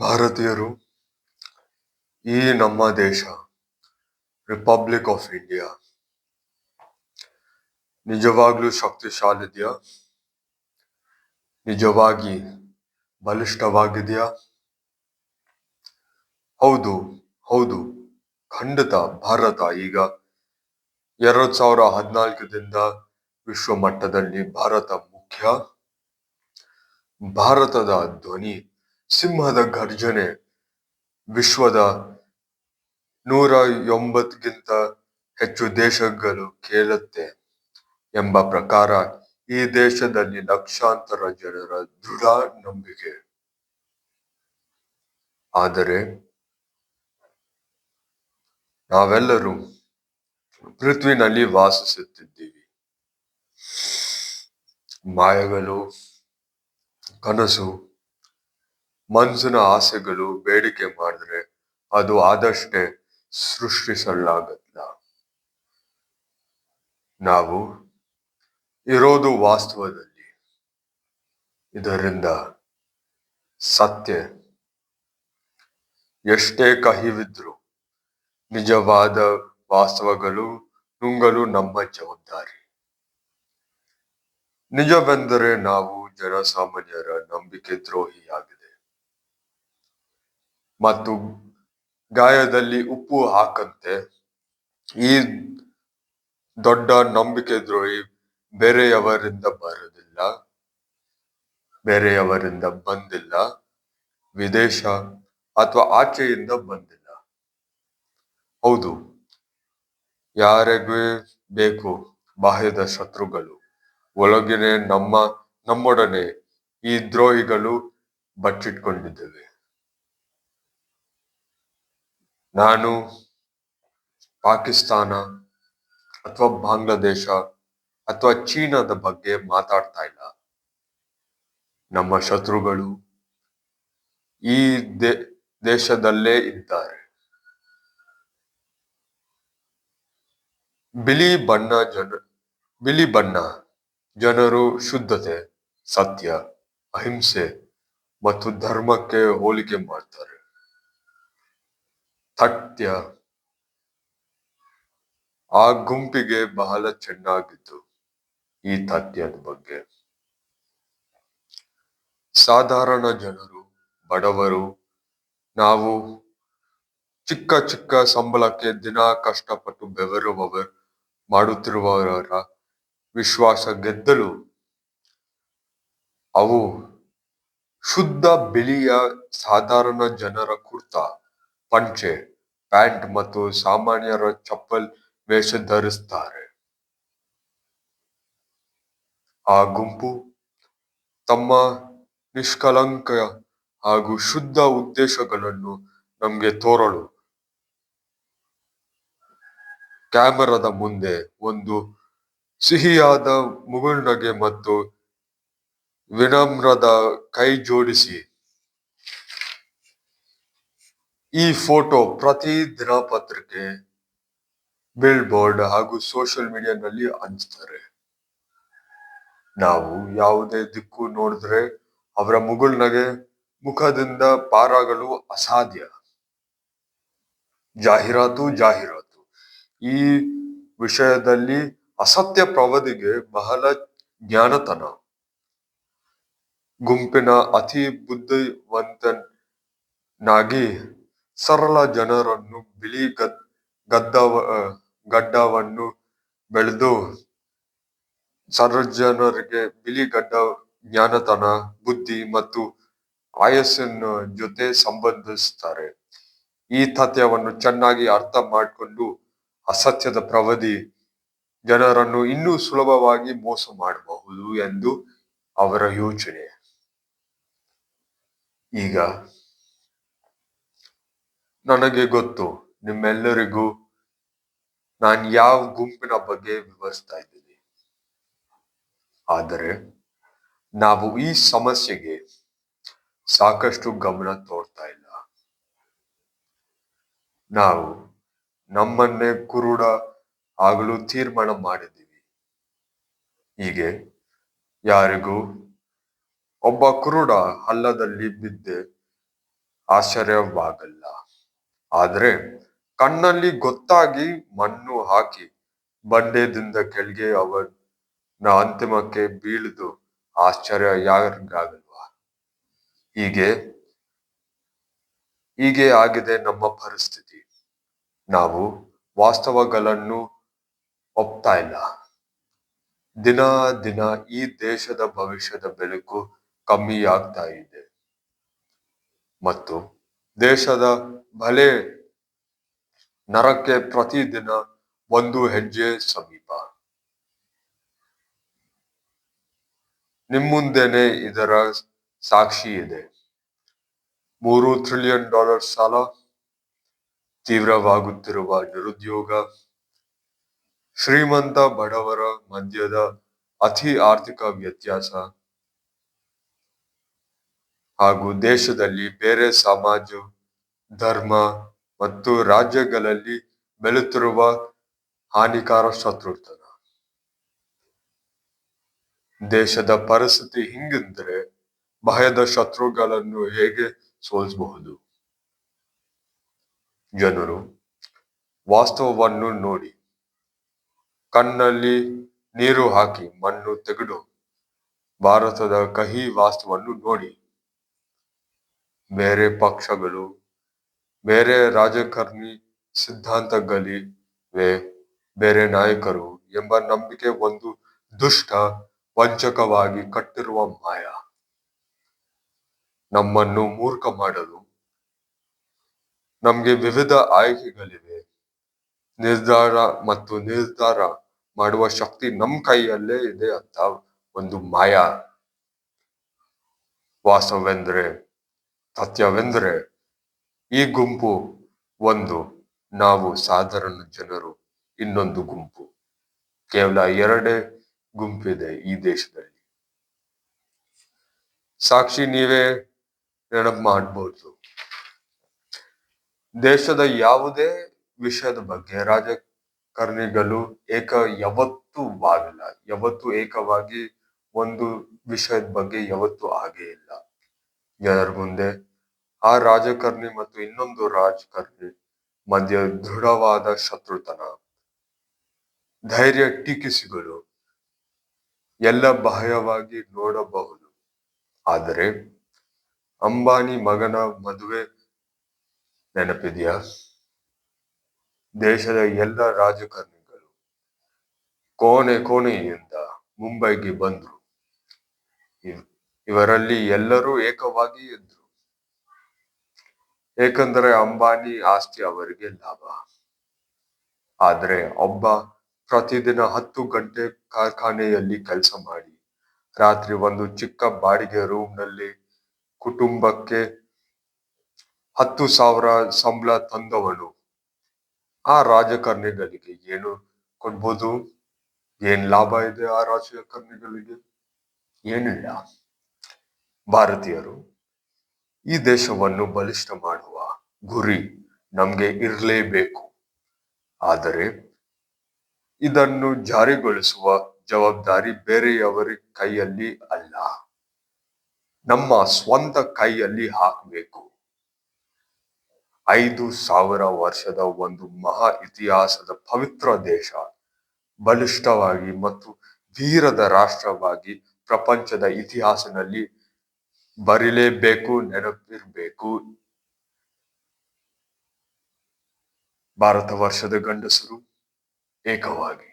ಭಾರತೀಯರು ಈ ನಮ್ಮ ದೇಶ ರಿಪಬ್ಲಿಕ್ ಆಫ್ ಇಂಡಿಯಾ ನಿಜವಾಗ್ಲೂ ಶಕ್ತಿಶಾಲಿದೆಯಾ? ನಿಜವಾಗಿ ಬಲಿಷ್ಠವಾಗಿದೆಯಾ? ಹೌದು ಹೌದು. ಖಂಡಿತ ಭಾರತ ಈಗ ಎರಡ್ ಸಾವಿರ ಹದಿನಾಲ್ಕರಿಂದ ವಿಶ್ವ ಮಟ್ಟದಲ್ಲಿ ಭಾರತ ಮುಖ್ಯ. ಭಾರತದ ಧ್ವನಿ ಸಿಂಹದ ಗರ್ಜನೆ ವಿಶ್ವದ ನೂರ ಎಂಬತ್ತಕ್ಕಿಂತ ಹೆಚ್ಚು ದೇಶಗಳು ಕೇಳುತ್ತೆ ಎಂಬ ಪ್ರಕಾರ ಈ ದೇಶದಲ್ಲಿ ಲಕ್ಷಾಂತರ ಜನರ ದೃಢ ನಂಬಿಕೆ. ಆದರೆ ನಾವೆಲ್ಲರೂ ಪೃಥ್ವಿನಲ್ಲಿ ವಾಸಿಸುತ್ತಿದ್ದೀವಿ. ಮಾಯಗಳು, ಕನಸು ಮನಸ್ಸಿನ ಆಸೆಗಳು ಬೇಡಿಕೆ ಮಾಡಿದ್ರೆ ಅದು ಆದಷ್ಟೇ ಸೃಷ್ಟಿಸಲಾಗಲ್ಲ ನಾವು ಇರೋದು ವಾಸ್ತವದಲ್ಲಿ. ಇದರಿಂದ ಸತ್ಯ. ಎಷ್ಟೇ ಕಹಿವಿದ್ರು ನಿಜವಾದ ವಾಸ್ತವಗಳು ನುಂಗಲು ನಮ್ಮ ಜವಾಬ್ದಾರಿ. ನಿಜವೆಂದರೆ ನಾವು ಜನಸಾಮಾನ್ಯರ ನಂಬಿಕೆ ದ್ರೋಹಿಯಾಗಿದೆ ಮತ್ತು ಗಾಯದಲ್ಲಿ ಉಪ್ಪು ಹಾಕಂತೆ. ಈ ದೊಡ್ಡ ನಂಬಿಕೆ ದ್ರೋಹಿ ಬೇರೆಯವರಿಂದ ಬರುವುದಿಲ್ಲ. ಬೇರೆಯವರಿಂದ ಬಂದಿಲ್ಲ. ವಿದೇಶ ಅಥವಾ ಆಚೆಯಿಂದ ಬಂದಿಲ್ಲ. ಹೌದು, ಯಾರಿಗೂ ಬೇಕು ಬಾಹ್ಯದ ಶತ್ರುಗಳು. ಒಳಗಿನ ನಮ್ಮ ನಮ್ಮೊಡನೆ ಈ ದ್ರೋಹಿಗಳು ಬಚ್ಚಿಟ್ಕೊಂಡಿದ್ದೇವೆ. ನಾನು, ಪಾಕಿಸ್ತಾನ ಅಥವಾ ಬಾಂಗ್ಲಾದೇಶ ಅಥವಾ ಚೀನಾದ ಬಗ್ಗೆ ಮಾತಾಡ್ತಾ ಇಲ್ಲ. ನಮ್ಮ ಶತ್ರುಗಳು ಈ ದೇಶದಲ್ಲೇ ಇದ್ದಾರೆ. ಬಿಳಿ ಬಣ್ಣ ಜನ, ಬಿಳಿ ಬಣ್ಣ, ಜನರು ಶುದ್ಧತೆ, ಸತ್ಯ, ಅಹಿಂಸೆ ಮತ್ತು ಧರ್ಮಕ್ಕೆ ಹೋಲಿಕೆ ಮಾಡ್ತಾರೆ. ಸತ್ಯ ಆ ಗುಂಪಿಗೆ ಬಹಳ ಚೆನ್ನಾಗಿತ್ತು ಈ ತಥ್ಯದ ಬಗ್ಗೆ. ಸಾಧಾರಣ ಜನರು, ಬಡವರು, ನಾವು ಚಿಕ್ಕ ಚಿಕ್ಕ ಸಂಬಳಕ್ಕೆ ದಿನ ಕಷ್ಟಪಟ್ಟು ಬೆವರುವವರು, ಮಾಡುತ್ತಿರುವವರ ವಿಶ್ವಾಸ ಗೆದ್ದಲು, ಅವು ಶುದ್ಧ ಬಿಳಿಯ ಸಾಧಾರಣ ಜನರ ಕುರ್ತಾ, ಪಂಚೆ ಪ್ಯಾಂಟ್ ಮತ್ತು ಸಾಮಾನ್ಯರ ಚಪ್ಪಲ್ ವೇಷ ಧರಿಸ್ತಾರೆ ಆ ಗುಂಪು ತಮ್ಮ ನಿಷ್ಕಲಂಕ ಹಾಗೂ ಶುದ್ಧ ಉದ್ದೇಶಗಳನ್ನು ನಮ್ಗೆ ತೋರಲು ಕ್ಯಾಮರಾದ ಮುಂದೆ ಒಂದು ಸಿಹಿಯಾದ ಮುಗುಳ್ನಗೆ ಮತ್ತು ವಿನಮ್ರದ ಕೈ ಜೋಡಿಸಿ ಈ ಫೋಟೋ ಪ್ರತಿ ದಿನಪತ್ರಿಕೆ ಬಿಲ್ ಬೋರ್ಡ್ ಹಾಗೂ ಸೋಷಿಯಲ್ ಮೀಡಿಯಾನಲ್ಲಿ ಹಂಚ್ತಾರೆ. ನಾವು ಯಾವುದೇ ದಿಕ್ಕು ನೋಡಿದ್ರೆ ಅವರ ಮುಗುಳ್ನಗೆ ಮುಖದಿಂದ ಪಾರಾಗಲು ಅಸಾಧ್ಯ. ಜಾಹೀರಾತು ಜಾಹೀರಾತು. ಈ ವಿಷಯದಲ್ಲಿ ಅಸತ್ಯ ಪ್ರವಧಿಗೆ ಬಹಳ ಜ್ಞಾನತನ. ಗುಂಪಿನ ಅತಿ ಬುದ್ಧಿವಂತನಾಗಿ ಸರಳ ಜನರನ್ನು ಬಿಳಿ ಗದ್, ಗದ್ದವ ಗಡ್ಡವನ್ನು ಬೆಳೆದು ಸರ್ವಜನರಿಗೆ ಬಿಳಿ ಗಡ್ಡ ಜ್ಞಾನತನ, ಬುದ್ಧಿ ಮತ್ತು ಆಯಸ್ಸಿನ ಜೊತೆ ಸಂಬಂಧಿಸ್ತಾರೆ ಈ ತಥ್ಯವನ್ನು ಚೆನ್ನಾಗಿ ಅರ್ಥ ಮಾಡಿಕೊಂಡು ಅಸತ್ಯದ ಪ್ರವಧಿ ಜನರನ್ನು ಇನ್ನೂ ಸುಲಭವಾಗಿ ಮೋಸ ಮಾಡಬಹುದು ಎಂದು ಅವರ ಯೋಚನೆ. ಈಗ ನನಗೆ ಗೊತ್ತು, ನಿಮ್ಮೆಲ್ಲರಿಗೂ ನಾನು ಯಾವ ಗುಂಪಿನ ಬಗ್ಗೆ ವಿವರಿಸ್ತಾ ಇದ್ದೀನಿ. ಆದರೆ, ನಾವು ಈ ಸಮಸ್ಯೆಗೆ ಸಾಕಷ್ಟು ಗಮನ ತೋರ್ತಾ ಇಲ್ಲ. ನಾವು ನಮ್ಮನ್ನೇ ಕುರುಡ ಆಗಲು ತೀರ್ಮಾನ ಮಾಡಿದ್ದೀವಿ. ಹೀಗೆ ಯಾರಿಗೂ ಒಬ್ಬ ಕುರುಡ ಹಲ್ಲದಲ್ಲಿ ಬಿದ್ದೆ ಆಶ್ಚರ್ಯವಾಗಲ್ಲ. ಆದ್ರೆ ಕಣ್ಣಲ್ಲಿ ಗೊತ್ತಾಗಿ ಮಣ್ಣು ಹಾಕಿ ಬಂಡೆದಿಂದ ಕೆಳಗೆ ಅವನ ಅಂತಿಮಕ್ಕೆ ಬೀಳುದು ಆಶ್ಚರ್ಯ ಯಾರಿಗಾಗಲ್ವಾ? ಹೀಗೆ ಹೀಗೆ ಆಗಿದೆ ನಮ್ಮ ಪರಿಸ್ಥಿತಿ. ನಾವು ವಾಸ್ತವಗಳನ್ನು ಒಪ್ತಾ ಇಲ್ಲ. ದಿನ ದಿನ ಈ ದೇಶದ ಭವಿಷ್ಯದ ಬೆಳಕು ಕಮ್ಮಿ ಆಗ್ತಾ ಇದೆ. ಮತ್ತು ದೇಶದ ಭಲೆ ನರಕ್ಕೆ ಪ್ರತಿದಿನ ಒಂದು ಹೆಜ್ಜೆ ಸಮೀಪ. ನಿಮ್ಮುಂದೇನೆ ಇದರ ಸಾಕ್ಷಿ ಇದೆ. ಮೂರು ಟ್ರಿಲಿಯನ್ ಡಾಲರ್ ಸಾಲ, ತೀವ್ರವಾಗುತ್ತಿರುವ ನಿರುದ್ಯೋಗ, ಶ್ರೀಮಂತ ಬಡವರ ಮಧ್ಯದ ಅತಿ ಆರ್ಥಿಕ ವ್ಯತ್ಯಾಸ ಹಾಗೂ ದೇಶದಲ್ಲಿ ಬೇರೆ ಸಮಾಜ, ಧರ್ಮ ಮತ್ತು ರಾಜ್ಯಗಳಲ್ಲಿ ಬೆಳೆಯುತ್ತಿರುವ ಹಾನಿಕಾರ ಶತ್ರುತನ. ದೇಶದ ಪರಿಸ್ಥಿತಿ ಹಿಂಗಿದ್ರೆ ಭಯದ ಶತ್ರುಗಳನ್ನು ಹೇಗೆ ಸೋಲಿಸಬಹುದು? ಜನರು, ವಾಸ್ತವವನ್ನು ನೋಡಿ. ಕಣ್ಣಲ್ಲಿ ನೀರು ಹಾಕಿ ಮಣ್ಣು ತೆಗೆದು, ಭಾರತದ ಕಹಿ ವಾಸ್ತವವನ್ನು ನೋಡಿ. ಬೇರೆ ಪಕ್ಷಗಳು, ಬೇರೆ ರಾಜಕಾರಣಿ ಸಿದ್ಧಾಂತಗಳಿವೆ ಬೇರೆ ನಾಯಕರು ಎಂಬ ನಂಬಿಕೆ ಒಂದು ದುಷ್ಟ ವಂಚಕವಾಗಿ ಕಟ್ಟಿರುವ ಮಾಯ. ನಮ್ಮನ್ನು ಮೂರ್ಖ ಮಾಡಲು ನಮ್ಗೆ ವಿವಿಧ ಆಯ್ಕೆಗಳಿವೆ. ನಿರ್ಧಾರ ಮತ್ತು ನಿರ್ಧಾರ ಮಾಡುವ ಶಕ್ತಿ ನಮ್ ಕೈಯಲ್ಲೇ ಇದೆ ಅಂತ ಒಂದು ಮಾಯ. ವಾಸ್ತವೆಂದ್ರೆ ಸತ್ಯವೆಂದ್ರೆ ಈ ಗುಂಪು ಒಂದು, ನಾವು ಸಾಧಾರಣ ಜನರು ಇನ್ನೊಂದು ಗುಂಪು. ಕೇವಲ ಎರಡೇ ಗುಂಪಿದೆ ಈ ದೇಶದಲ್ಲಿ. ಸಾಕ್ಷಿ ನೀವೇ ನೆನಪು ಮಾಡ್ಬೋದು. ದೇಶದ ಯಾವುದೇ ವಿಷಯದ ಬಗ್ಗೆ ರಾಜಕಾರಣಿಗಳು ಏಕ ಯಾವತ್ತೂ ಆಗಿಲ್ಲ ಯಾವತ್ತೂ ಏಕವಾಗಿ ಒಂದು ವಿಷಯದ ಬಗ್ಗೆ ಯಾವತ್ತೂ ಆಗೇ ಇಲ್ಲ. ಜನರ ಮುಂದೆ ಆ ರಾಜಕಾರಣಿ ಮತ್ತು ಇನ್ನೊಂದು ರಾಜಕಾರಣಿ ಮಧ್ಯ ದೃಢವಾದ ಶತ್ರುತನ. ಧೈರ್ಯ ಟೀಕಿಸಿಗಳು. ಎಲ್ಲ ಬಾಹ್ಯವಾಗಿ ನೋಡಬಹುದು. ಆದರೆ ಅಂಬಾನಿ ಮಗನ ಮದುವೆ ನೆನಪಿದೆಯಾ? ದೇಶದ ಎಲ್ಲ ರಾಜಕಾರಣಿಗಳು ಕೋಣೆ ಕೋಣೆಯಿಂದ ಮುಂಬೈಗೆ ಬಂದ್ರು. ಇವರಲ್ಲಿ ಎಲ್ಲರೂ ಏಕವಾಗಿ ಇದ್ರು. ಏಕೆಂದರೆ ಅಂಬಾನಿ ಆಸ್ತಿ ಅವರಿಗೆ ಲಾಭ. ಆದ್ರೆ ಒಬ್ಬ ಪ್ರತಿದಿನ ಹತ್ತು ಗಂಟೆ ಕಾರ್ಖಾನೆಯಲ್ಲಿ ಕೆಲಸ ಮಾಡಿ, ರಾತ್ರಿ ಒಂದು ಚಿಕ್ಕ ಬಾಡಿಗೆ ರೂಮ್ನಲ್ಲಿ ಕುಟುಂಬಕ್ಕೆ ಹತ್ತು ಸಾವಿರ ಸಂಬಳ ತಂದವನು. ಆ ರಾಜಕಾರಣಿಗಳಿಗೆ ಏನು ಕೊಡ್ಬೋದು? ಏನ್ ಲಾಭ ಇದೆ ಆ ರಾಜಕಾರಣಿಗಳಿಗೆ? ಏನಿಲ್ಲ. ಭಾರತೀಯರು ಈ ದೇಶವನ್ನು ಬಲಿಷ್ಠ ಮಾಡುವ ಗುರಿ ನಮ್ಗೆ ಇರಲೇಬೇಕು. ಆದರೆ ಇದನ್ನು ಜಾರಿಗೊಳಿಸುವ ಜವಾಬ್ದಾರಿ ಬೇರೆಯವರ ಕೈಯಲ್ಲಿ ಅಲ್ಲ. ನಮ್ಮ ಸ್ವಂತ ಕೈಯಲ್ಲಿ ಹಾಕಬೇಕು. ಐದು ಸಾವಿರ ವರ್ಷದ ಒಂದು ಮಹಾ ಇತಿಹಾಸದ ಪವಿತ್ರ ದೇಶ ಬಲಿಷ್ಠವಾಗಿ ಮತ್ತು ವೀರದ ರಾಷ್ಟ್ರವಾಗಿ ಪ್ರಪಂಚದ ಇತಿಹಾಸದಲ್ಲಿ ಬರಿಲೇಬೇಕು ನೆನಪಿರಬೇಕು. ಭಾರತ ವರ್ಷದ ಗಂಡಸರು ಏಕವಾಗಿ.